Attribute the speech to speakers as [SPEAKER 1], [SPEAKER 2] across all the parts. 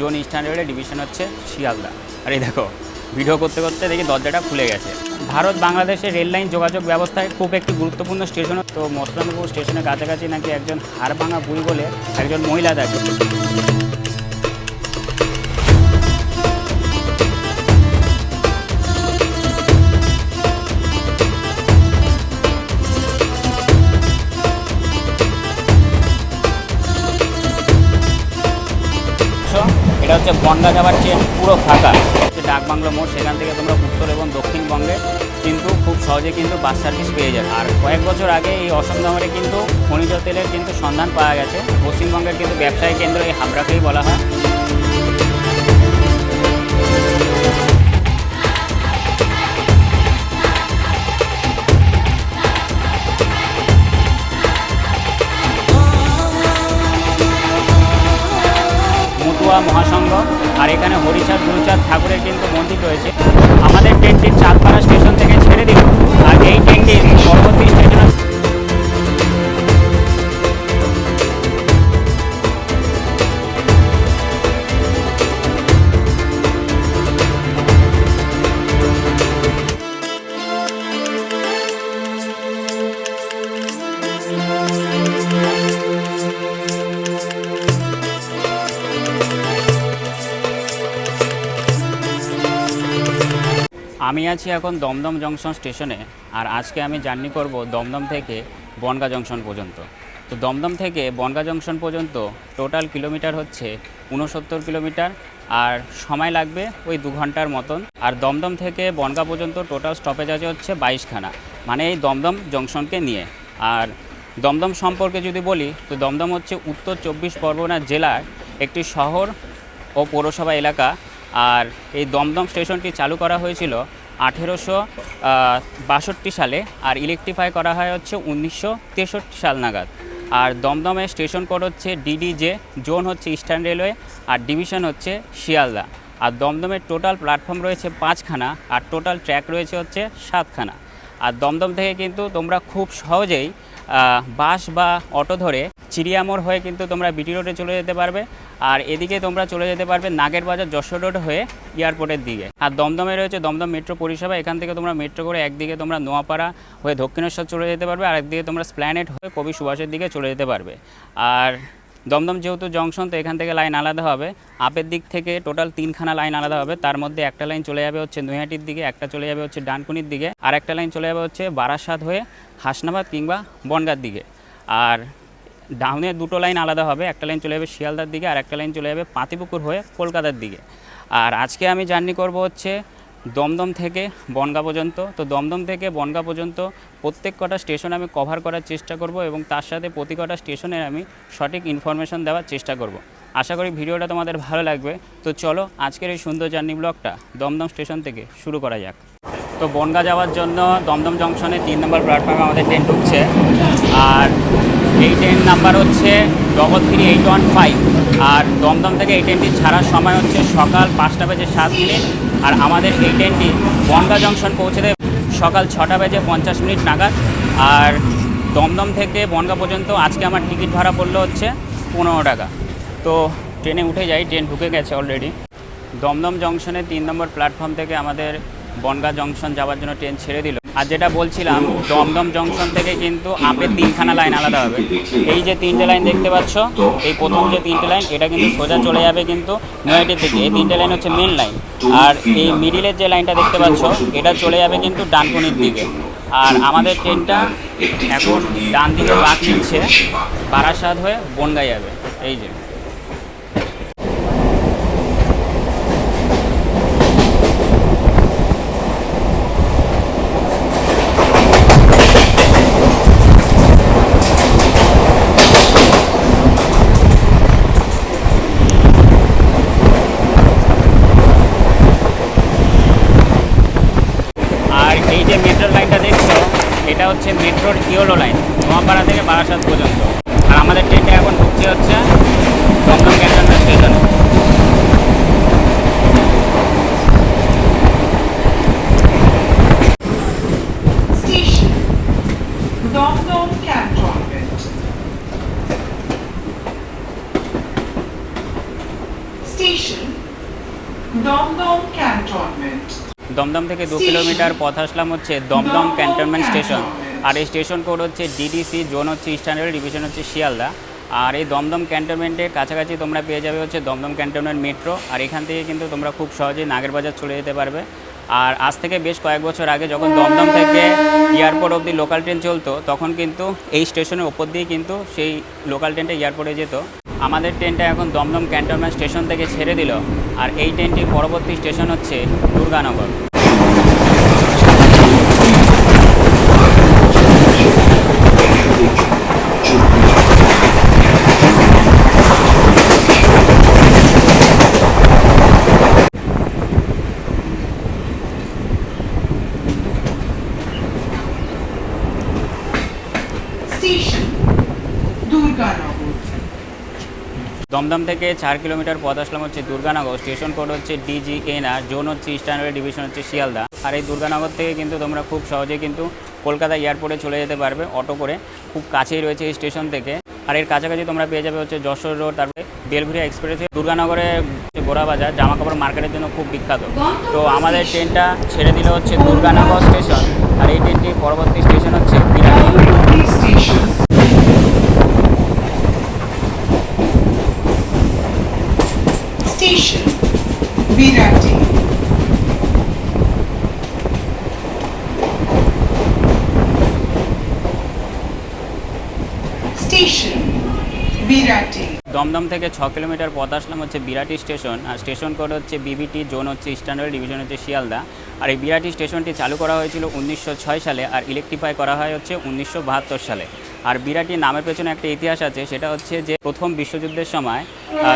[SPEAKER 1] Zone স্ট্যান্ডার্ডের division হচ্ছে শিয়ালদা। আর এই দেখো ভিডিও করতে করতে দেখি দরজাটা খুলে গেছে। ভারত বাংলাদেশের রেললাইন যোগাযোগ ব্যবস্থায় খুব একটি গুরুত্বপূর্ণ স্টেশন তো মসলানপুর স্টেশনের কাছাকাছি নাকি একজন হাড় ভাঙা বুড়ি বলে একজন মহিলা থাকে এটা হচ্ছে বনগা যাওয়ার ট্রেন পুরো ফাঁকা। হচ্ছে ডাকবাংলো মোড়, সেখান থেকে তোমরা উত্তর এবং দক্ষিণবঙ্গে কিন্তু খুব সহজে কিন্তু বাস সার্ভিস পেয়ে যাবে। আর কয়েক বছর আগে এই অসমদমরে কিন্তু খনিজ তেলের কিন্তু সন্ধান পাওয়া গেছে। পশ্চিমবঙ্গের কিন্তু ব্যবসায়ী কেন্দ্র এই হাবড়াকেই বলা হয়। মতুয়া মহাসংঘ আর এখানে হরিচাঁদ, গুরুচাঁদ ঠাকুরের কিন্তু মন্দির রয়েছে। আমাদের ট্রেনটি চাঁদপাড়া স্টেশন থেকে ছেড়ে দিল আর এই ট্রেনটি পরবর্তী স্টেশনে আমি আছি এখন দমদম জংশন স্টেশনে, আর আজকে আমি জার্নি করব দমদম থেকে বনগা জংশন পর্যন্ত। তো দমদম থেকে বনগা জংশন পর্যন্ত টোটাল কিলোমিটার হচ্ছে উনসত্তর কিলোমিটার, আর সময় লাগবে ওই দু ঘণ্টার মতন। আর দমদম থেকে বনগা পর্যন্ত টোটাল স্টপেজ আছে হচ্ছে বাইশখানা মানে এই দমদম জংশনকে নিয়ে। আর দমদম সম্পর্কে যদি বলি, তো দমদম হচ্ছে উত্তর চব্বিশ পরগনা জেলার একটি শহর ও পৌরসভা এলাকা। আর এই দমদম স্টেশনটি চালু করা হয়েছিল আঠেরোশো বাষট্টি সালে আর ইলেকট্রিফাই করা হয় হচ্ছে উনিশশো তেষট্টি সাল নাগাদ। আর দমদমের স্টেশন কোড হচ্ছে ডিডিজে জোন হচ্ছে ইস্টার্ন রেলওয়ে আর ডিভিশন হচ্ছে শিয়ালদা। আর দমদমের টোটাল প্ল্যাটফর্ম রয়েছে পাঁচখানা আর টোটাল ট্র্যাক রয়েছে হচ্ছে সাতখানা। আর দমদম থেকে কিন্তু তোমরা খুব সহজেই বাস বা অটো ধরে চিড়িয়ামোড় হয়ে কিন্তু তোমরা বিটি রোডে চলে যেতে পারবে। আর এদিকে তোমরা চলে যেতে পারবে নাগের বাজার যশোর রোড হয়ে এয়ারপোর্টের দিকে। আর দমদমে রয়েছে দমদম মেট্রো পরিষেবা। এখান থেকে তোমরা মেট্রো করে একদিকে তোমরা নোয়াপাড়া হয়ে দক্ষিণেশ্বর চলে যেতে পারবে। আর একদিকে তোমরা স্প্ল্যানেট হয়ে কবি সুভাষের দিকে চলে যেতে পারবে। আর দমদম যেহেতু জংশন, তো এখান থেকে লাইন আলাদা হবে। আপের দিক থেকে টোটাল তিনখানা লাইন আলাদা হবে। তার মধ্যে একটা লাইন চলে যাবে হচ্ছে নৈহাটির দিকে, একটা চলে যাবে হচ্ছে ডানকুনির দিকে, আর একটা লাইন চলে যাবে হচ্ছে বারাসাত হয়ে হাসনাবাদ কিংবা বনগার দিকে। আর ডাউনে দুটো লাইন আলাদা হবে, একটা লাইন চলে যাবে শিয়ালদার দিকে, আর একটা লাইন চলে যাবে পাতিপুকুর হয়ে কলকাতার দিকে। আর আজকে আমি জার্নি করব হচ্ছে দমদম থেকে বনগা পর্যন্ত। তো দমদম থেকে বনগা পর্যন্ত প্রত্যেক কটা স্টেশন আমি কভার করার চেষ্টা করব এবং তার সাথে প্রতি কটা স্টেশনের আমি সঠিক ইনফরমেশন দেওয়ার চেষ্টা করব। আশা করি ভিডিওটা তোমাদের ভালো লাগবে। তো চলো আজকের এই সুন্দর জার্নি ব্লগটা দমদম স্টেশন থেকে শুরু করা যাক। তো বনগা যাওয়ার জন্য দমদম জংশনে তিন নম্বর প্ল্যাটফর্মে আমাদের ট্রেন ঢুকছে। আর এই ট্রেন নাম্বার হচ্ছে double three eight one five আর দমদম থেকে এই ট্রেনটি ছাড়ার সময় হচ্ছে সকাল পাঁচটা বেজে সাত মিনিট। আর আমাদের এই ট্রেনটি বনগা জংশন পৌঁছে দেয় সকাল ছটা বেজে পঞ্চাশ মিনিট নাগাদ। আর দমদম থেকে বনগা পর্যন্ত আজকে আমার টিকিট ভাড়া পড়ল হচ্ছে পনেরো টাকা। তো ট্রেনে উঠে যাই, ট্রেন ঢুকে গেছে অলরেডি দমদম জংশনে তিন নম্বর প্ল্যাটফর্ম থেকে আমাদের বনগা জংশন যাওয়ার জন্য ট্রেন ছেড়ে দিল। আর যেটা বলছিলাম, দমদম জংশন থেকে কিন্তু আপের তিনখানা লাইন আলাদা হবে। এই যে তিনটে লাইন দেখতে পাচ্ছ, এই প্রথম যে তিনটে লাইন, এটা কিন্তু সোজা চলে যাবে কিন্তু নয়াটির দিকে। এই তিনটে লাইন হচ্ছে মেন লাইন আর এই মিডিলের যে লাইনটা দেখতে পাচ্ছ, এটা চলে যাবে কিন্তু ডানকুনির দিকে। আর আমাদের ট্রেনটা এখন ডান দিকে বাঁক নিচ্ছে, বারাসাত হয়ে বনগাঁ যাবে। এই যে আর এই যে মেট্রো লাইনটা দেখছ এটা হচ্ছে মেট্রোর ইয়োলো লাইন নোয়াপাড়া থেকে বারাসাত পর্যন্ত। আর আমাদের ট্রেনটা এখন ঢুকছে হচ্ছে দমদম ক্যান্টনমেন্ট। স্টেশনে. দমদম থেকে দু কিলোমিটার পথ আসলাম হচ্ছে দমদম ক্যান্টনমেন্ট স্টেশন। আর এই স্টেশন কোড হচ্ছে ডিডিসি জোন হচ্ছে রেল ডিভিশন হচ্ছে শিয়ালদা। আর এই দমদম ক্যান্টনমেন্টের কাছাকাছি তোমরা পেয়ে যাবে হচ্ছে দমদম ক্যান্টনমেন্ট মেট্রো আর এখান থেকে কিন্তু তোমরা খুব সহজেই নাগেরবাজার চলে যেতে পারবে। আর আজ থেকে বেশ কয়েক বছর আগে যখন দমদম থেকে এয়ারপোর্ট অবধি লোকাল ট্রেন চলতো, তখন কিন্তু এই স্টেশনের ওপর দিয়েই কিন্তু সেই লোকাল ট্রেনটা এয়ারপোর্টে যেত। আমাদের ট্রেনটা এখন দমদম ক্যান্টনমেন্ট স্টেশন থেকে ছেড়ে দিল। আর এই ট্রেনটির পরবর্তী স্টেশন হচ্ছে দুর্গানগর
[SPEAKER 2] Station Durganagar.
[SPEAKER 1] দমদম থেকে চার কিলোমিটার পথ আসলাম হচ্ছে দুর্গানগর। স্টেশন কোড হচ্ছে ডিজি ডিজিএনআর জোন হচ্ছে স্ট্যান্ডার্ড ডিভিশন হচ্ছে শিয়ালদা। আর এই দুর্গানগর থেকে কিন্তু তোমরা খুব সহজে কিন্তু কলকাতা এয়ারপোর্টে চলে যেতে পারবে অটো করে। খুব কাছেই রয়েছে এই স্টেশন থেকে। আর এর কাছাকাছি তোমরা পেয়ে যাবে হচ্ছে যশোর রোড তারপরে বেলঘুরিয়া এক্সপ্রেস দুর্গানগরে গোড়া বাজার, জামা কাপড় মার্কেটের জন্য খুব বিখ্যাত। তো আমাদের ট্রেনটা ছেড়ে দিল হচ্ছে দুর্গানগর স্টেশন আর এই ট্রেনটির পরবর্তী স্টেশন হচ্ছে Birati
[SPEAKER 2] Purvati Station. Station Virati. Station, Virati.
[SPEAKER 1] Dumdum থেকে ছ কিলোমিটার পথ আসলাম হচ্ছে বিরাটি স্টেশন আর স্টেশন কোড হচ্ছে বিবিটি জোন হচ্ছে রেল ডিভিশন হচ্ছে শিয়ালদা আর এই বিরাটি স্টেশনটি চালু করা হয়েছিল উনিশশো ছয় সালে, আর ইলেকট্রিফাই করা হয় হচ্ছে উনিশশো বাহাত্তর সালে আর বিরাটি নামের পেছনে একটা ইতিহাস আছে, সেটা হচ্ছে যে প্রথম বিশ্বযুদ্ধের সময়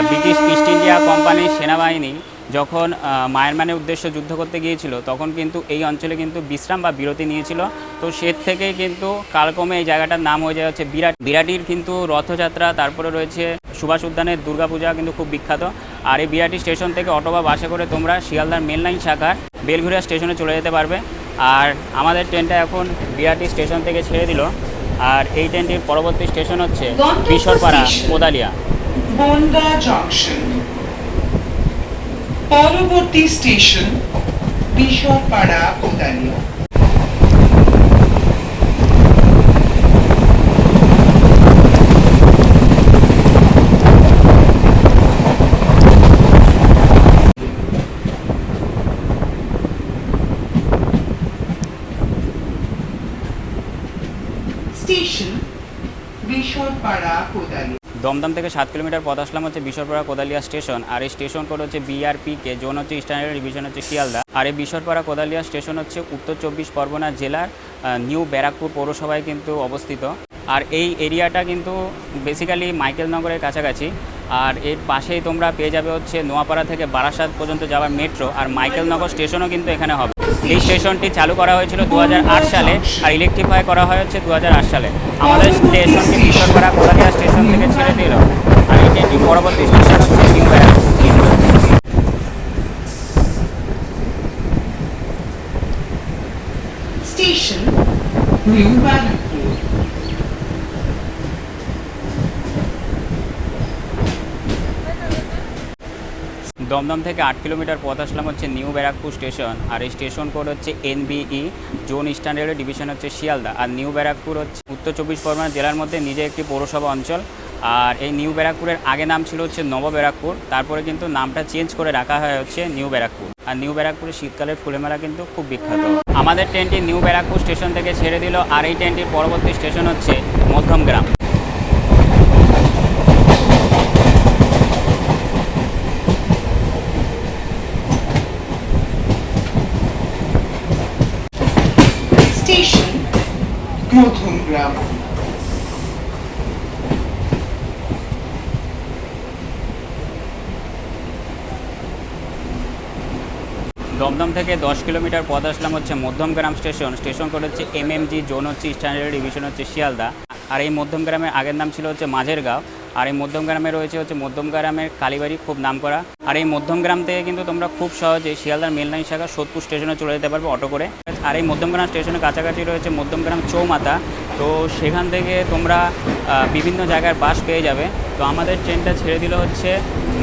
[SPEAKER 1] ব্রিটিশ ইস্ট ইন্ডিয়া কোম্পানির সেনাবাহিনী যখন মায়ানমারের উদ্দেশ্য যুদ্ধ করতে গিয়েছিল তখন কিন্তু এই অঞ্চলে কিন্তু বিশ্রাম বা বিরতি নিয়েছিল। তো সে থেকেই কিন্তু কালক্রমে এই জায়গাটার নাম হয়ে যায় হচ্ছে বিরাট। বিরাটির কিন্তু রথযাত্রা তারপরে রয়েছে সুভাষ উদ্যানের দুর্গাপূজা কিন্তু খুব বিখ্যাত। আর এই বিরাটি স্টেশন থেকে অটো বা বাসে করে তোমরা শিয়ালদার মেন লাইন শাখার বেলঘুরিয়া স্টেশনে চলে যেতে পারবে। আর আমাদের ট্রেনটা এখন বিরাটি স্টেশন থেকে ছেড়ে দিল। আর এই ট্রেনটির পরবর্তী স্টেশন হচ্ছে
[SPEAKER 2] স্টেশন।
[SPEAKER 1] কোদালিয়া।
[SPEAKER 2] Junction. পরবর্তী স্টেশন বিশরপাড়া কোদালিয়া স্টেশন বিশরপাড়া কোদালিয়া
[SPEAKER 1] দমদম থেকে সাত কিলোমিটার পথ আসলাম হচ্ছে বিশ্বরপাড়া কোদালিয়া স্টেশন, আর এই স্টেশন কোড হচ্ছে বিআরপি কে জোন হচ্ছে রেল ডিভিশন হচ্ছে শিয়ালদা। আর এই বিশ্বরপাড়া কোদালিয়া স্টেশন হচ্ছে উত্তর চব্বিশ পরগনা জেলার নিউ ব্যারাকপুর পৌরসভায় কিন্তু অবস্থিত। আর এই এরিয়াটা কিন্তু বেসিক্যালি মাইকেলনগরের কাছাকাছি। আর এর পাশেই তোমরা পেয়ে যাবে হচ্ছে নোয়াপাড়া থেকে বারাসাত পর্যন্ত যাওয়ার মেট্রো আর মাইকেলনগর স্টেশনও কিন্তু এখানে হবে। এই স্টেশনটি চালু করা হয়েছিল দুহাজার আট সালে আর ইলেকট্রিফাই করা হয়েছে দু সালে। আমাদের স্টেশনটি কিশোর করা কলাকিয়া স্টেশন থেকে ছেড়ে দিল, আর এটি পরবর্তী station Barrackpore
[SPEAKER 2] station new
[SPEAKER 1] Dumdum থেকে আট কিলোমিটার পথ আসলাম হচ্ছে নিউ ব্যারাকপুর স্টেশন। আর এই স্টেশন কোড হচ্ছে এনবিই, জোন ইস্টার্ন রেলের ডিভিশন হচ্ছে শিয়ালদা। আর নিউ ব্যারাকপুর হচ্ছে উত্তর চব্বিশ পরগনা জেলার মধ্যে নিজে একটি পৌরসভা অঞ্চল। আর এই নিউ ব্যারাকপুরের আগে নাম ছিল হচ্ছে নব ব্যারাকপুর। তারপরে কিন্তু নামটা চেঞ্জ করে রাখা হয় হচ্ছে নিউ ব্যারাকপুর। আর নিউ ব্যারাকপুরের শীতকালের ফুলের মেলা কিন্তু খুব বিখ্যাত। আমাদের ট্রেনটি নিউ ব্যারাকপুর স্টেশন থেকে ছেড়ে দিল। আর এই ট্রেনটির পরবর্তী স্টেশন হচ্ছে মধ্যমগ্রাম।
[SPEAKER 2] মধ্যমগ্রাম
[SPEAKER 1] দমদম থেকে দশ কিলোমিটার পথ আসলাম হচ্ছে মধ্যমগ্রাম স্টেশন। স্টেশন কোড হচ্ছে এমএমজি, জোন হচ্ছে স্ট্যান্ডার্ড ডিভিশন হচ্ছে শিয়ালদা। আর এই মধ্যমগ্রামের আগের নাম ছিল হচ্ছে মাঝের গাঁও আর এই মধ্যমগ্রামে রয়েছে হচ্ছে মধ্যমগ্রামের কালীবাড়ি, খুব নাম করা আর এই মধ্যমগ্রাম থেকে কিন্তু তোমরা খুব সহজে শিয়ালদার মেল লাইন শাখা সোদপুর স্টেশনে চলে যেতে পারবে অটো করে। আর এই মধ্যমগ্রাম স্টেশনের কাছাকাছি রয়েছে মধ্যমগ্রাম চৌমাথা। তো সেখান থেকে তোমরা বিভিন্ন জায়গার বাস পেয়ে যাবে। তো আমাদের ট্রেনটা ছেড়ে দিল হচ্ছে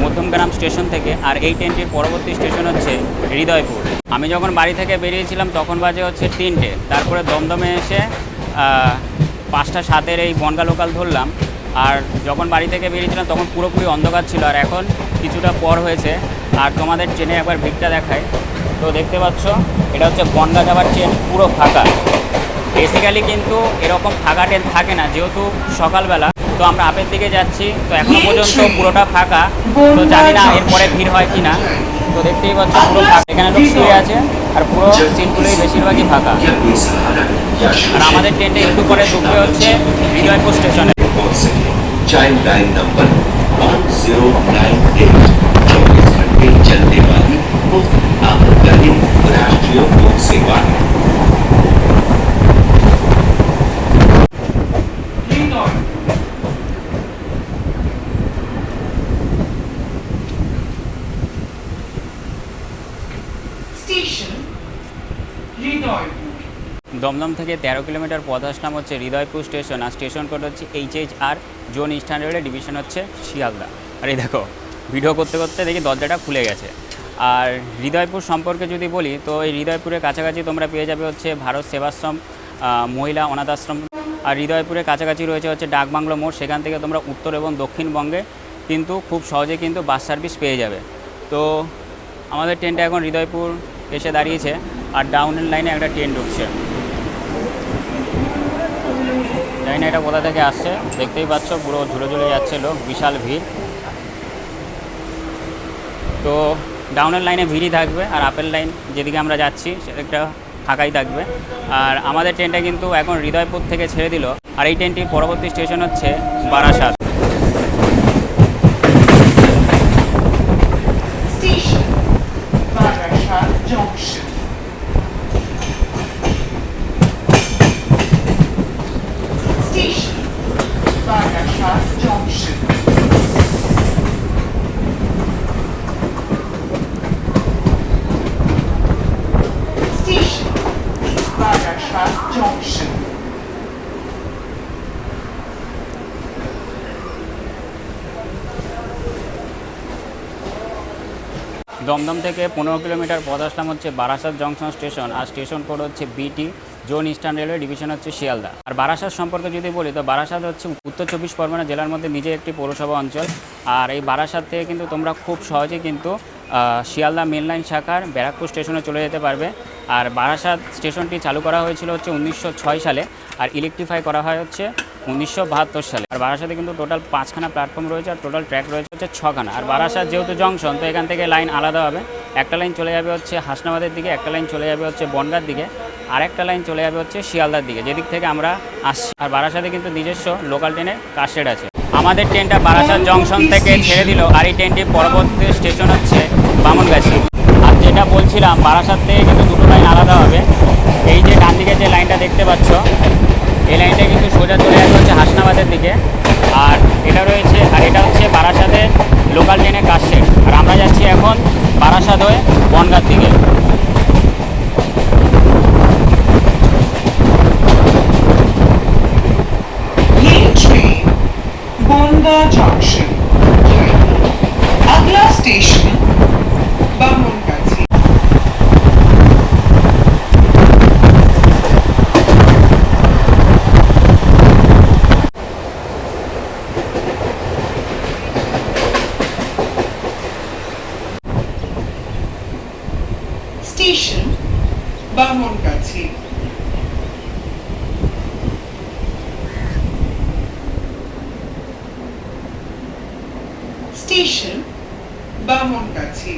[SPEAKER 1] মধ্যমগ্রাম স্টেশন থেকে। আর এই ট্রেনটির পরবর্তী স্টেশন হচ্ছে হৃদয়পুর। আমি যখন বাড়ি থেকে বেরিয়েছিলাম, তখন বাজে হচ্ছে তিনটে। তারপরে দমদমে এসে পাঁচটা সাতের এই বনগা লোকাল ধরলাম। আর যখন বাড়ি থেকে বেরিয়েছিলাম তখন পুরোপুরি অন্ধকার ছিল আর এখন কিছুটা পর হয়েছে। আর তোমাদের ট্রেনে একবার ভিড়টা দেখায় তো দেখতে পাচ্ছ, এটা হচ্ছে বনগা যাবার ট্রেন, পুরো ফাঁকা। বেসিক্যালি কিন্তু এরকম ফাঁকা ট্রেন থাকে না, যেহেতু সকালবেলা। তো আমরা আপের দিকে যাচ্ছি, তো এখনও পর্যন্ত পুরোটা ফাঁকা। তো জানি না এরপরে ভিড় হয় কি না। তো দেখতেই পাচ্ছ, পুরো এখানে লোক শুয়ে আছে, আর পুরো সিটগুলোই বেশিরভাগই ফাঁকা। আর আমাদের ট্রেনটা একটু পরে ঢুকবে হচ্ছে বিজয়পুর স্টেশনে।
[SPEAKER 3] पहुँच सके child line number one zero nine eight चौबीस घंटे चलने वाली मुफ़्त आपातकालीन राष्ट्रीय लोक सेवा
[SPEAKER 1] দমদম থেকে তেরো কিলোমিটার পথ আসলাম হচ্ছে হৃদয়পুর স্টেশন, আর স্টেশন কোড হচ্ছে H H R zone eastern division হচ্ছে শিয়ালদা। আর এই দেখো, ভিডিও করতে করতে দেখি দরজাটা খুলে গেছে। আর হৃদয়পুর সম্পর্কে যদি বলি, তো এই হৃদয়পুরের কাছাকাছি তোমরা পেয়ে যাবে হচ্ছে ভারত সেবাশ্রম মহিলা অনাথ আশ্রম আর হৃদয়পুরের কাছাকাছি রয়েছে হচ্ছে ডাকবাংলো মোড়, সেখান থেকে তোমরা উত্তর এবং দক্ষিণবঙ্গে কিন্তু খুব সহজে কিন্তু বাস সার্ভিস পেয়ে যাবে। তো আমাদের ট্রেনটা এখন হৃদয়পুর এসে দাঁড়িয়েছে, আর ডাউনের লাইনে একটা ট্রেন ঢুকছে। জানি না এটা কোথা থেকে আসছে? দেখতেই পাচ্ছ, পুরো ঝুলে ঝুলে যাচ্ছে লোক, বিশাল ভিড়। তো ডাউনের লাইনে ভিড়ই থাকবে, আর আপেল লাইন যেদিকে আমরা যাচ্ছি, সেদিকটা ফাঁকাই থাকবে। আর আমাদের ট্রেনটা কিন্তু এখন হৃদয়পুর থেকে ছেড়ে দিল। আর এই ট্রেনটির পরবর্তী স্টেশন হচ্ছে Barasat
[SPEAKER 2] station Barasat junction station Barasat junction station Barasat junction
[SPEAKER 1] Dumdum থেকে পনেরো কিলোমিটার পথ আসলাম হচ্ছে বারাসাত জংশন স্টেশন, আর স্টেশন কোড হচ্ছে BT zone eastern railway division হচ্ছে শিয়ালদা। আর বারাসাত সম্পর্কে যদি বলি, তো বারাসাত হচ্ছে উত্তর চব্বিশ পরগনা জেলার মধ্যে নিজে একটি পৌরসভা অঞ্চল। আর এই বারাসাত থেকে কিন্তু তোমরা খুব সহজেই কিন্তু শিয়ালদা মেন লাইন শাখার ব্যারাকপুর স্টেশনে চলে যেতে পারবে। আর বারাসাত স্টেশনটি চালু করা হয়েছিল হচ্ছে উনিশশো ছয় সালে, আর ইলেকট্রিফাই করা হয় হচ্ছে উনিশশো বাহাত্তর সালে। আর বারাসাতে কিন্তু টোটাল পাঁচখানা প্ল্যাটফর্ম রয়েছে আর টোটাল ট্র্যাক রয়েছে হচ্ছে ছখানা। আর বারাসাত যেহেতু জংশন তো এখান থেকে লাইন আলাদা হবে। একটা লাইন চলে যাবে হচ্ছে হাসনাবাদের দিকে, একটা লাইন চলে যাবে হচ্ছে বনগার দিকে, আর একটা লাইন চলে যাবে হচ্ছে শিয়ালদার দিকে, যেদিক থেকে আমরা আসছি। আর বারাসাতে কিন্তু নিজস্ব লোকাল ট্রেনের কাশেড আছে। আমাদের ট্রেনটা বারাসাত জংশন থেকে ছেড়ে দিল, আর এই ট্রেনটির পরবর্তী স্টেশন হচ্ছে বামনগাছি। আর যেটা বলছিলাম, বারাসাত থেকে কিন্তু দুটো লাইন আলাদা হবে। এই যে ডান দিকে যে লাইনটা দেখতে পাচ্ছ এই লাইনটা কিন্তু সোজা চলে আসবে হচ্ছে হাসনাবাদের দিকে আর এটা রয়েছে, আর এটা হচ্ছে বারাসাতের লোকাল ট্রেনের কাশের আর আমরা যাচ্ছি এখন বারাসাত হয়ে বনগার দিকে
[SPEAKER 2] Bonga Junction. Agla station Bamangachhi station Bamangachhi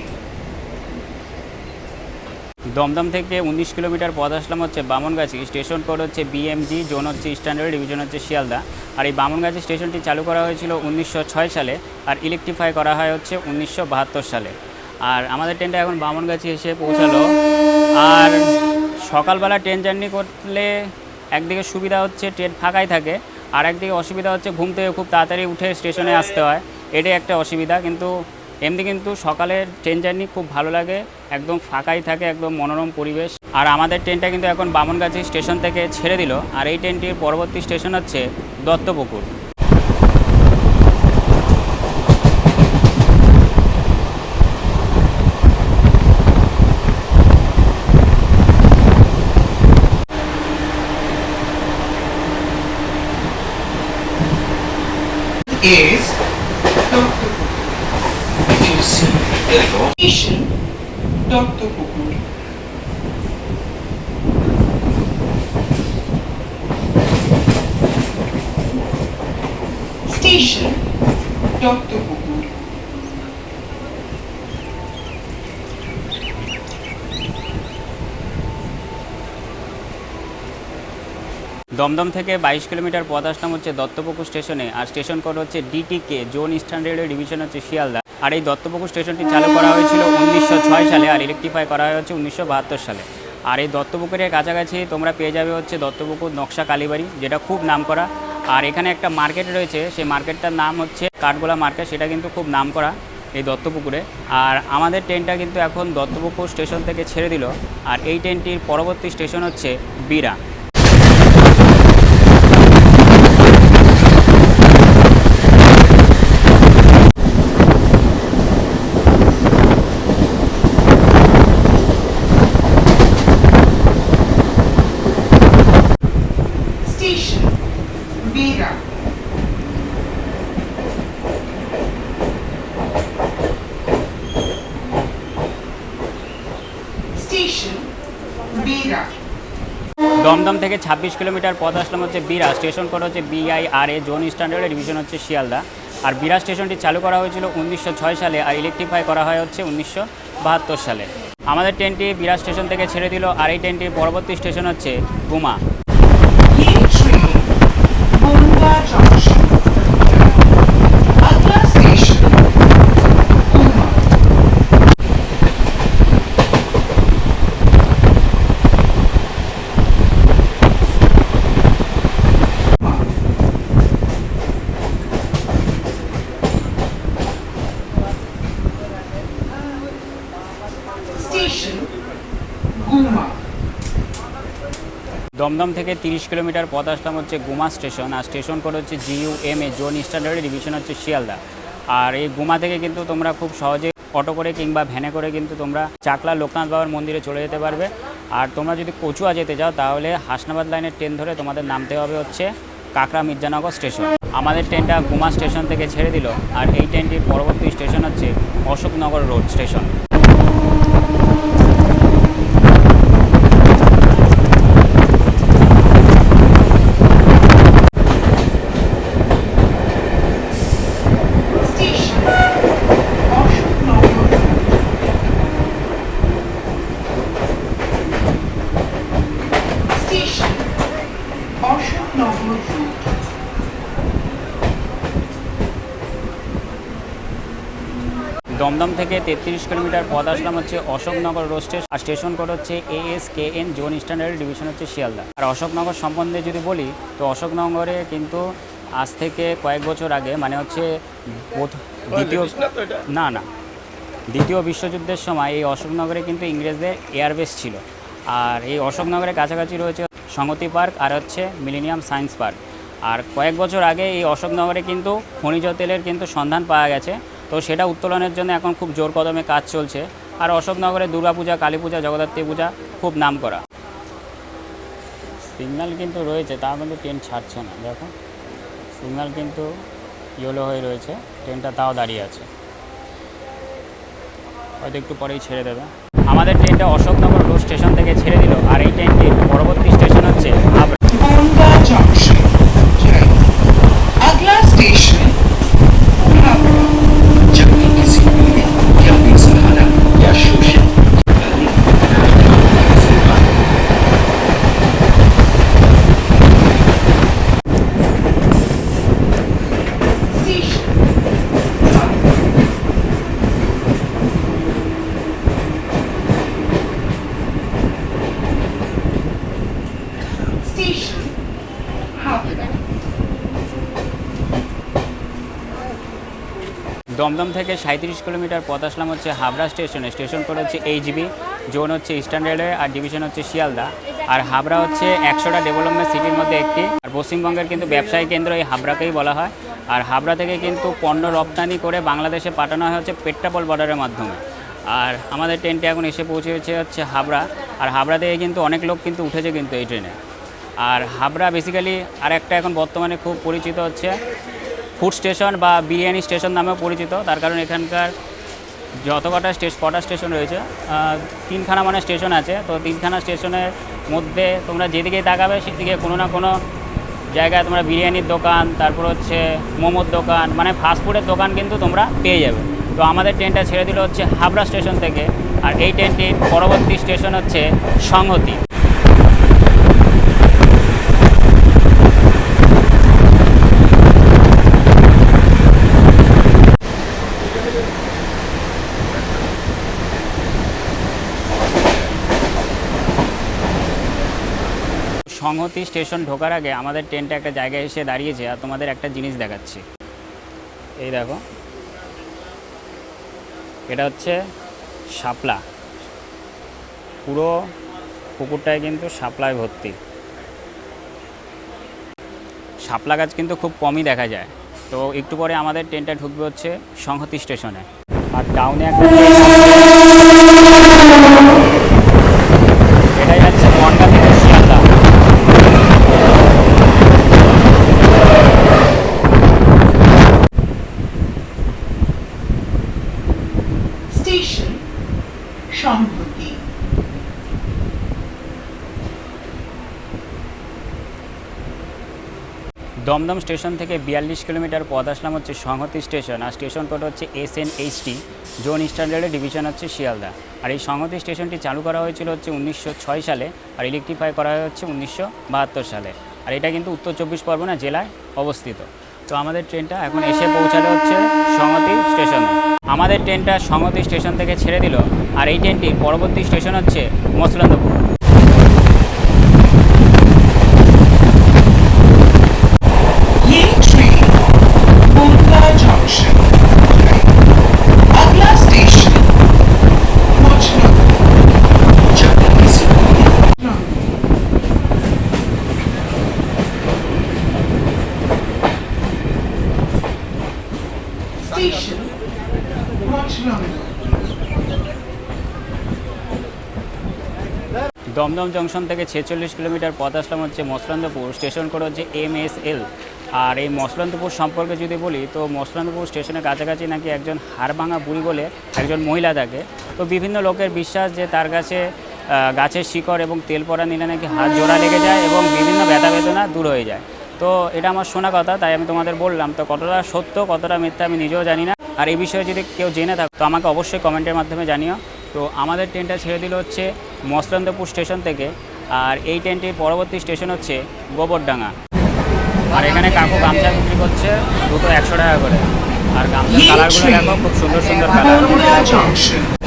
[SPEAKER 1] Dumdum থেকে উনিশ কিলোমিটার পথ আসলাম হচ্ছে বামনগাছি। স্টেশন কোড হচ্ছে বিএমজি জোন হচ্ছে স্ট্যান্ডার্ড ডিভিশন হচ্ছে শিয়ালদা। আর এই বামনগাছি স্টেশনটি চালু করা হয়েছিল উনিশশো ছয় সালে আর ইলেকট্রিফাই করা হয় হচ্ছে উনিশশো বাহাত্তর সালে। আর আমাদের ট্রেনটা এখন বামনগাছি এসে পৌঁছালো। আর সকালবেলা ট্রেন জার্নি করলে একদিকে সুবিধা হচ্ছে ট্রেন ফাঁকাই থাকে, আর একদিকে অসুবিধা হচ্ছে ঘুম থেকে খুব তাড়াতাড়ি উঠে স্টেশনে আসতে হয়। এটাই একটা অসুবিধা, কিন্তু এমনি কিন্তু সকালের ট্রেন জার্নি খুব ভালো লাগে, একদম ফাঁকাই থাকে, একদম মনোরম পরিবেশ। আর আমাদের ট্রেনটা কিন্তু এখন বামনগাছি স্টেশন থেকে ছেড়ে দিল, আর এই ট্রেনটির পরবর্তী স্টেশন হচ্ছে Duttapukur.
[SPEAKER 2] is,
[SPEAKER 3] if you see the
[SPEAKER 2] location, Dr.
[SPEAKER 1] Dumdum থেকে বাইশ কিলোমিটার পথ আসলাম হচ্ছে দত্তপুকুর স্টেশনে, আর স্টেশন কোড হচ্ছে DTK, zone eastern railway division হচ্ছে শিয়ালদা। আর এই দত্তপুকুর স্টেশনটি চালু করা হয়েছিল উনিশশো ছয় সালে, আর ইলেকট্রিফাই করা হয়েছে উনিশশো বাহাত্তর সালে। আর এই দত্তপুকুরের কাছাকাছি তোমরা পেয়ে যাবে হচ্ছে দত্তপুকুর নকশা কালীবাড়ি, যেটা খুব নাম করা আর এখানে একটা মার্কেট রয়েছে, সেই মার্কেটটার নাম হচ্ছে কাঠগোলা মার্কেট, সেটা কিন্তু খুব নাম করা এই দত্তপুকুরে। আর আমাদের ট্রেনটা কিন্তু এখন দত্তপুকুর স্টেশন থেকে ছেড়ে দিল। আর এই ট্রেনটির পরবর্তী স্টেশন হচ্ছে বিরা
[SPEAKER 2] Station Bira. Station Bira.
[SPEAKER 1] Dumdum থেকে ছাব্বিশ কিলোমিটার পথ আসলাম হচ্ছে বিরা। স্টেশন কোড হচ্ছে বিআইআরএ জোন স্ট্যান্ডার্ডের ডিভিশন হচ্ছে শিয়ালদা। আর বিরা স্টেশনটি চালু করা হয়েছিল উনিশশো ছয় সালে আর ইলেকট্রিফাই করা হয় হচ্ছে উনিশশো বাহাত্তর সালে। আমাদের ট্রেনটি বিরা স্টেশন থেকে ছেড়ে দিল আর এই ট্রেনটির পরবর্তী স্টেশন হচ্ছে গুমা
[SPEAKER 2] Main train Bonda Junction. Agla station Uma. Station Guma.
[SPEAKER 1] Dumdum থেকে তিরিশ কিলোমিটার পথ আসলাম হচ্ছে গুমা স্টেশন, আর স্টেশন কোড হচ্ছে জিইউ এম এ জোন স্ট্যান্ডার্ডের ডিভিশন হচ্ছে শিয়ালদা। আর এই গুমা থেকে কিন্তু তোমরা খুব সহজে অটো করে কিংবা ভ্যানে করে কিন্তু তোমরা চাকলা লোকনাথ বাবার মন্দিরে চলে যেতে পারবে। আর তোমরা যদি কচুয়া যেতে যাও তাহলে হাসনাবাদ লাইনের ট্রেন ধরে তোমাদের নামতে হবে হচ্ছে কাকড়া মির্জানগর স্টেশন। আমাদের ট্রেনটা গুমা স্টেশন থেকে ছেড়ে দিল, আর এই ট্রেনটির পরবর্তী স্টেশন হচ্ছে অশোকনগর রোড স্টেশন তেত্রিশ কিলোমিটার পথ আসলাম হচ্ছে অশোকনগর রোড স্টেশন আর স্টেশন কোড হচ্ছে AS K N zone standard division হচ্ছে শিয়ালদা। আর অশোকনগর সম্বন্ধে যদি বলি তো অশোকনগরে কিন্তু আজ থেকে কয়েক বছর আগে মানে হচ্ছে দ্বিতীয় না না দ্বিতীয় বিশ্বযুদ্ধের সময় এই অশোকনগরে কিন্তু ইংরেজদের এয়ারবেস ছিল। আর এই অশোকনগরের কাছাকাছি রয়েছে সংগতি পার্ক আর হচ্ছে মিলেনিয়াম সায়েন্স পার্ক। আর কয়েক বছর আগে এই অশোকনগরে কিন্তু খনিজ তেলের কিন্তু সন্ধান পাওয়া গেছে। তো সেটা উত্তোলনের জন্য এখন খুব জোর কদমে কাজ চলছে। আর অশোকনগরে দুর্গাপূজা কালী পূজা, জগদ্ধাত্রী পূজা খুব নাম করা। সিগন্যাল কিন্তু রয়েছে তা কিন্তু ট্রেন ছাড়ছে না, দেখো। সিগন্যাল কিন্তু ইয়েলো হয়ে রয়েছে, ট্রেনটা তাও দাঁড়িয়ে আছে। হয়তো একটু পরেই ছেড়ে দেবে। আমাদের ট্রেনটা অশোকনগর রোড স্টেশন থেকে ছেড়ে দিল, আর এই ট্রেনটির পরবর্তী স্টেশন হচ্ছে দমদম থেকে সাঁত্রিশ কিলোমিটার পথ আসলাম হচ্ছে হাবড়া স্টেশনে। স্টেশন কোড হচ্ছে এইচবি, জোন হচ্ছে ইস্টার্ন রেলওয়ে, আর ডিভিশন হচ্ছে শিয়ালদা। আর হাবড়া হচ্ছে একশোটা ডেভেলপমেন্ট সিটির মধ্যে একটি। আর পশ্চিমবঙ্গের কিন্তু ব্যবসায়ী কেন্দ্র এই হাবড়াকেই বলা হয়। আর হাবড়া থেকে কিন্তু পণ্য রপ্তানি করে বাংলাদেশে পাঠানো হয় হচ্ছে পেট্রাপল বর্ডারের মাধ্যমে। আর আমাদের ট্রেনটি এখন এসে পৌঁছেছে হচ্ছে হাবড়া। আর হাবড়া থেকে কিন্তু অনেক লোক কিন্তু উঠেছে কিন্তু এই ট্রেনে। আর হাবড়া বেসিক্যালি আর একটা এখন বর্তমানে খুব পরিচিত হচ্ছে। ফুড স্টেশন বা বিরিয়ানি স্টেশন নামেও পরিচিত। তার কারণ এখানকার যত কটা স্টেশ কটা স্টেশন রয়েছে তিনখানা মানে স্টেশন আছে। তো তিনখানা স্টেশনের মধ্যে তোমরা যেদিকেই তাকাবে, সেদিকে কোনো না কোনো জায়গায় তোমরা বিরিয়ানির দোকান, তারপর হচ্ছে মোমোর দোকান মানে ফাস্টফুডের দোকান কিন্তু তোমরা পেয়ে যাবে। তো আমাদের ট্রেনটা ছেড়ে দিল হচ্ছে হাবড়া স্টেশন থেকে, আর এই ট্রেনটির পরবর্তী স্টেশন হচ্ছে সংহতি। সংহতি স্টেশন ঢোকার আগে আমাদের ট্রেনটা একটা জায়গায় এসে দাঁড়িয়েছে আর তোমাদের একটা জিনিস দেখাচ্ছি। এই দেখো। এটা হচ্ছে শাপলা। পুরো পুকুরটায় কিন্তু শাপলায় ভর্তি। শাপলা গাছ কিন্তু খুব কমই দেখা যায়। তো একটু পরে আমাদের ট্রেনটা ঢুকবে হচ্ছে সংহতি স্টেশনে। আর টাউনে একটা এটা যাচ্ছে বনগা থেকে শিয়ালদা
[SPEAKER 2] স্টেশন সংহতি
[SPEAKER 1] দমদম স্টেশন থেকে বিয়াল্লিশ কিলোমিটার পথ আসলাম হচ্ছে সংহতি স্টেশন। আর স্টেশন কোড হচ্ছে এস এন এইচটি জোন স্ট্যান্ডার্ডের ডিভিশন হচ্ছে শিয়ালদা। আর এই সংহতি স্টেশনটি চালু করা হয়েছিল হচ্ছে উনিশশো ছয় সালে, আর ইলেকট্রিফাই করা হচ্ছে উনিশশো বাহাত্তর সালে। আর এটা কিন্তু উত্তর চব্বিশ পরগনা জেলায় অবস্থিত। তো আমাদের ট্রেনটা এখন এসে পৌঁছালো হচ্ছে সংহতি স্টেশনে। আমাদের ট্রেনটা সংহতি স্টেশন থেকে ছেড়ে দিল আর এই ট্রেনটির পরবর্তী স্টেশন হচ্ছে মসলন্দপুর
[SPEAKER 2] ये
[SPEAKER 1] দমদম জংশন থেকে ছেচল্লিশ কিলোমিটার পথ আসলাম হচ্ছে মসলন্দপুর স্টেশন করে হচ্ছে এম এস এল আর এই মসলন্দপুর সম্পর্কে যদি বলি, তো মসলন্দপুর স্টেশনের কাছাকাছি নাকি একজন হাড়ভাঙা বুড়ি বলে একজন মহিলা থাকে। তো বিভিন্ন লোকের বিশ্বাস যে তার কাছে গাছের শিকড় এবং তেল পড়া নিলে নাকি হাত জোড়া লেগে যায় এবং বিভিন্ন ব্যথা বেদনা দূর হয়ে যায়। তো এটা আমার শোনা কথা, তাই আমি তোমাদের বললাম, তো কতটা সত্য, কতটা মিথ্যা আমি নিজেও জানি না। আর এই বিষয়ে যদি কেউ জেনে থাকো, তো আমাকে অবশ্যই কমেন্টের মাধ্যমে জানিও। তো আমাদের ট্রেনটা ছেড়ে দিল হচ্ছে মসলান্তপুর স্টেশন থেকে আর এই ট্রেনটির পরবর্তী স্টেশন হচ্ছে গোবরডাঙ্গা। আর এখানে কাকু গামছা বিক্রি করছে দুটো একশো টাকা করে। আর গামছার কালারগুলো দেখো খুব সুন্দর সুন্দর কালার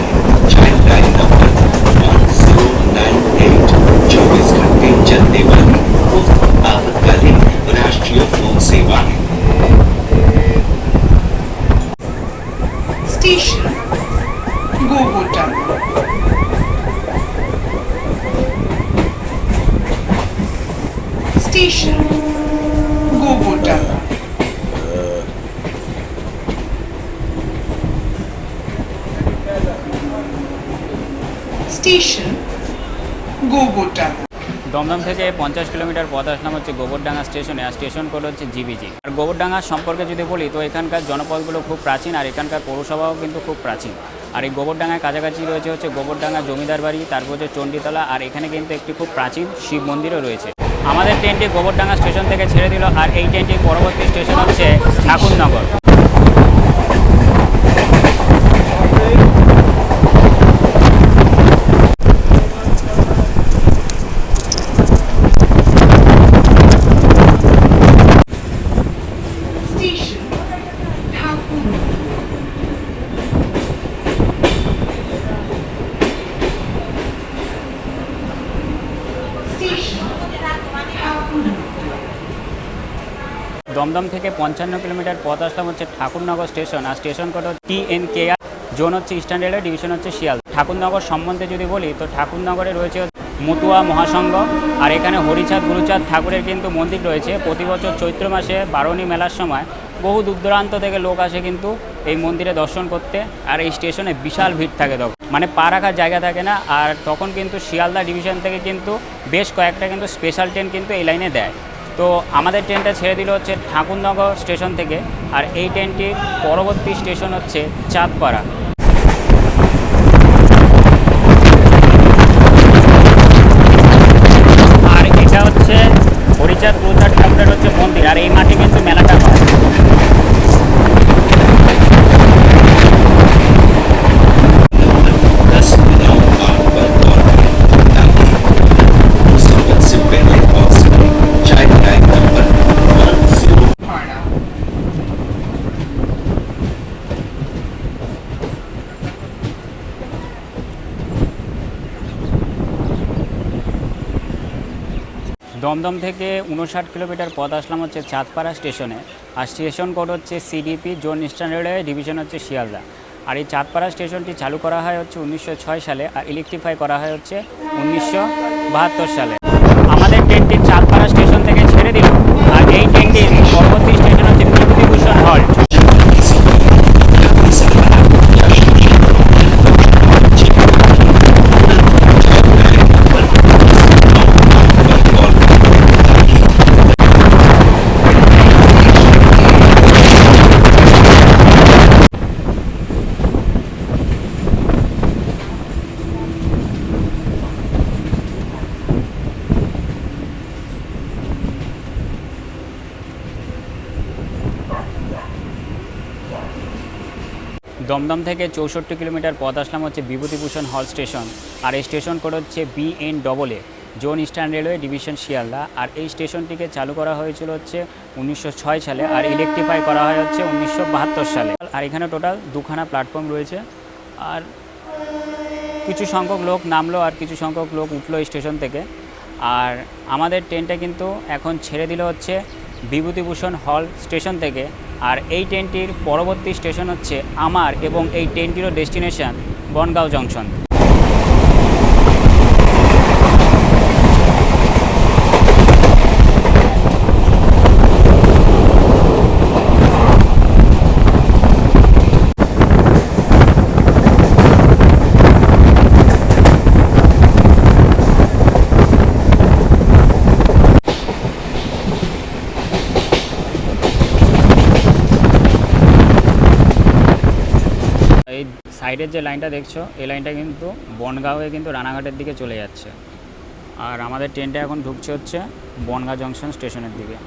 [SPEAKER 1] কিলোমিটার পথ আসলাম হচ্ছে গোবরডাঙ্গা স্টেশনে। আর স্টেশন কোড হচ্ছে জিবিজি। আর গোবরডাঙ্গার সম্পর্কে যদি বলি, তো এখানকার জনপদগুলো খুব প্রাচীন আর এখানকার পৌরসভাও কিন্তু খুব প্রাচীন। আর এই গোবরডাঙ্গার কাছাকাছি রয়েছে হচ্ছে গোবরডাঙ্গা জমিদার বাড়ি, তারপর হচ্ছে চণ্ডীতলা, আর এখানে কিন্তু একটি খুব প্রাচীন শিব মন্দিরও রয়েছে। আমাদের ট্রেনটি গোবরডাঙ্গা স্টেশন থেকে ছেড়ে দিল, আর এই ট্রেনটির পরবর্তী স্টেশন হচ্ছে ঠাকুরনগর। দমদম থেকে পঞ্চান্ন কিলোমিটার পথ আসলাম হচ্ছে ঠাকুরনগর স্টেশন। আর স্টেশন হচ্ছে T N K R zone হচ্ছে ইস্টার্ন রেলের ডিভিশন হচ্ছে শিয়াল ঠাকুরনগর সম্বন্ধে যদি বলি, তো ঠাকুরনগরে রয়েছে মতুয়া মহাসংঘ, আর এখানে হরিচাঁদ, গুরুচাঁদ ঠাকুরের কিন্তু মন্দির রয়েছে। প্রতি বছর চৈত্র মাসে বারণী মেলার সময় বহু দূর দূরান্ত থেকে লোক আসে কিন্তু এই মন্দিরে দর্শন করতে, আর এই স্টেশনে বিশাল ভিড় থাকে তখন। মানে পা রাখার জায়গা থাকে না, আর তখন কিন্তু শিয়ালদা ডিভিশন থেকে কিন্তু বেশ কয়েকটা কিন্তু স্পেশাল ট্রেন কিন্তু এই লাইনে দেয়। তো আমাদের ট্রেনটা ছেড়ে দিল হচ্ছে ঠাকুরনগর স্টেশন থেকে, আর এই ট্রেনটির পরবর্তী স্টেশন হচ্ছে চাঁদপাড়া। আর এটা হচ্ছে হরিচাঁদ গুরুচাঁদ ঠাকুরের হচ্ছে মন্দির, আর এই মাঠে কিন্তু মেলাটা হয়। দমদম থেকে উনষাট কিলোমিটার পথ আসলাম হচ্ছে চাঁদপাড়া স্টেশনে। আর স্টেশন কোড হচ্ছে CDP zone eastern railway, division হচ্ছে শিয়ালদা। আর এই চাঁদপাড়া স্টেশনটি চালু করা হয় হচ্ছে উনিশশো ছয় সালে আর ইলেকট্রিফাই করা হয় হচ্ছে উনিশশো বাহাত্তর সালে আমাদের ট্রেনটি চাঁদপাড়া স্টেশন থেকে ছেড়ে দিল আর এই ট্রেনটির পরবর্তী স্টেশন হচ্ছে বিভূতিভূষণ হল্ট দমদম থেকে চৌষট্টি কিলোমিটার পথ আসলাম হচ্ছে বিভূতিভূষণ হল স্টেশন। আর এই স্টেশন কোড হচ্ছে B N double A zone eastern railway division Sealdah আর এই স্টেশনটিকে চালু করা হয়েছিল হচ্ছে উনিশশো ছয় সালে, আর ইলেকট্রিফাই করা হয় হচ্ছে উনিশশো বাহাত্তর সালে। আর এখানে টোটাল দুখানা প্ল্যাটফর্ম রয়েছে। আর কিছু সংখ্যক লোক নামলো, আর কিছু সংখ্যক লোক উঠল স্টেশন থেকে। আর আমাদের ট্রেনটা কিন্তু এখন ছেড়ে দিল হচ্ছে বিভূতিভূষণ হল স্টেশন থেকে। আর এই ট্রেনটির পরবর্তী স্টেশন হচ্ছে আমার এবং এই ট্রেনটিরও ডেস্টিনেশন বনগাঁও জংশন এই সাইডের যে লাইনটা দেখছ, এই লাইনটা কিন্তু বনগাঁ হয়ে কিন্তু রানাঘাটের দিকে চলে যাচ্ছে। আর আমাদের ট্রেনটা এখন ঢুকছে হচ্ছে বনগাঁ জংশন স্টেশনের দিকে।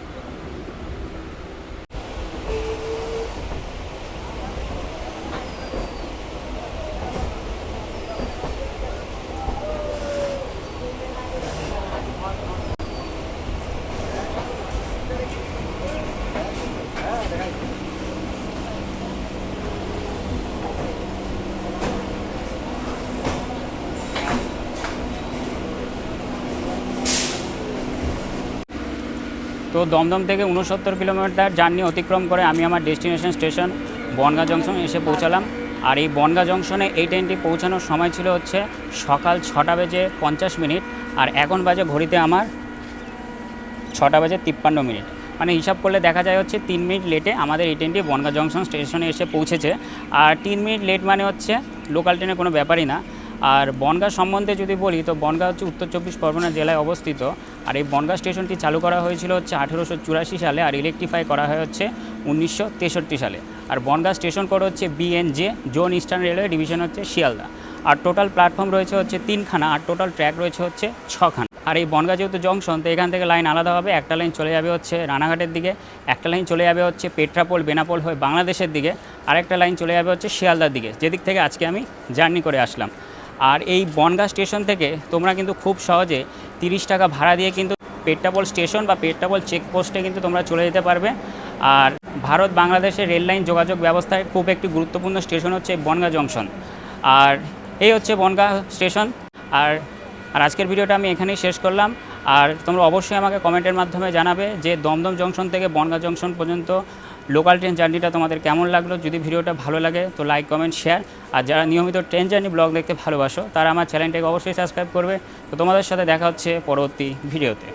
[SPEAKER 1] তো দমদম থেকে উনসত্তর কিলোমিটার জার্নি অতিক্রম করে আমি আমার ডেস্টিনেশন স্টেশন বনগাঁ জংশন এসে পৌঁছালাম। আর এই বনগাঁ জংশনে এই ট্রেনটি পৌঁছানোর সময় ছিল হচ্ছে সকাল ছটা বেজে পঞ্চাশ মিনিট আর এখন বাজে ঘড়িতে আমার ছটা বাজে তিপ্পান্ন মিনিট। মানে হিসাব করলে দেখা যায় হচ্ছে তিন মিনিট লেটে আমাদের এই ট্রেনটি বনগাঁ জংশন স্টেশনে এসে পৌঁছেছে। আর তিন মিনিট লেট মানে হচ্ছে লোকাল ট্রেনের কোনো ব্যাপারই না। আর বনগাঁ সম্বন্ধে যদি বলি, তো বনগাঁ হচ্ছে উত্তর চব্বিশ পরগনা জেলায় অবস্থিত। আর এই বনগাঁ স্টেশনটি চালু করা হয়েছিল হচ্ছে আঠেরোশো চুরাশি সালে আর ইলেকট্রিফাই করা হয় হচ্ছে উনিশশো তেষট্টি সালে। আর বনগাঁ স্টেশন কোড হচ্ছে BNJ zone eastern railway division হচ্ছে শিয়ালদা। আর টোটাল প্ল্যাটফর্ম রয়েছে হচ্ছে তিনখানা, আর টোটাল ট্র্যাক রয়েছে হচ্ছে ছখানা। আর এই বনগাঁ যেহেতু জংশন তো এখান থেকে লাইন আলাদা হবে, একটা লাইন চলে যাবে হচ্ছে রানাঘাটের দিকে, একটা লাইন চলে যাবে হচ্ছে পেট্রাপোল, বেনাপোল হয়ে বাংলাদেশের দিকে, আরেকটা লাইন চলে যাবে হচ্ছে শিয়ালদার দিকে। যেদিক থেকে আজকে আমি জার্নি করে আসলাম। আর এই বনগাঁ স্টেশন থেকে তোমরা কিন্তু খুব সহজে তিরিশ টাকা ভাড়া দিয়ে কিন্তু পেট্রাপোল স্টেশন বা পেট্রাপোল চেকপোস্টে কিন্তু তোমরা চলে যেতে পারবে। আর ভারত বাংলাদেশের রেল লাইন যোগাযোগ ব্যবস্থায় খুব একটি গুরুত্বপূর্ণ স্টেশন হচ্ছে বনগাঁ জংশন। আর এই হচ্ছে বনগাঁ স্টেশন। আর আর আজকের ভিডিওটা আমি এখানেই শেষ করলাম। আর তোমরা অবশ্যই আমাকে কমেন্টের মাধ্যমে জানাবে যে দমদম জংশন থেকে বনগাঁ জংশন পর্যন্ত লোকাল ট্রেন জার্নিটা তোমাদের কেমন লাগল? যদি ভিডিওটা ভালো লাগে, তো লাইক কমেন্ট শেয়ার আর যারা নিয়মিত ট্রেন জার্নি ব্লগ দেখতে ভালোবাসো, তারা আমার চ্যানেলটাকে অবশ্যই সাবস্ক্রাইব করবে। তো তোমাদের সাথে দেখা হচ্ছে পরবর্তী ভিডিওতে।